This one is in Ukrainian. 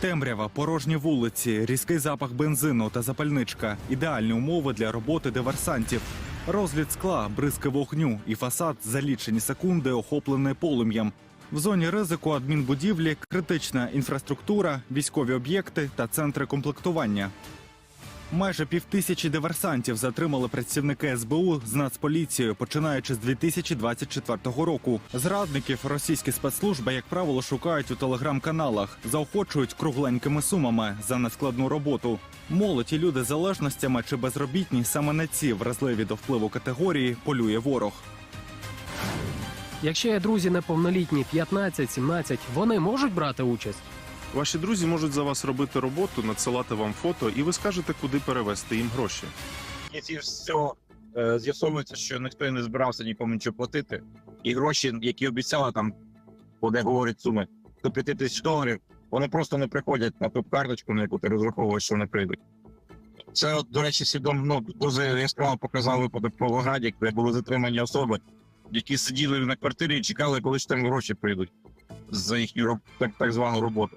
Темрява, порожні вулиці, різкий запах бензину та запальничка ідеальні умови для роботи диверсантів. Розліт скла, бризки вогню і фасад за лічені секунди охоплений полум'ям. В зоні ризику адмінбудівлі критична інфраструктура, військові об'єкти та центри комплектування. Майже півтисячі диверсантів затримали працівники СБУ з Нацполіцією, починаючи з 2024 року. Зрадників російські спецслужби, як правило, шукають у телеграм-каналах, заохочують кругленькими сумами за нескладну роботу. Молодь і люди з залежностями чи безробітні саме на ці вразливі до впливу категорії полює ворог. Якщо є друзі неповнолітні 15-17, вони можуть брати участь. Ваші друзі можуть за вас робити роботу, надсилати вам фото, і ви скажете, куди перевести їм гроші. Якщо все е, з'ясовується, що ніхто не збирався нікому нічого платити, і гроші, які обіцяли там, де говорять суми до 5 тисяч доларів, вони просто не приходять на ту карточку, на яку ти розраховуєш, що вони прийдуть. Це, до речі, свідомо ну, дуже яскраво показав випадок в Павлограді, де були затримані особи, які сиділи на квартирі і чекали, коли ж там гроші прийдуть за їхню так, так звану роботу.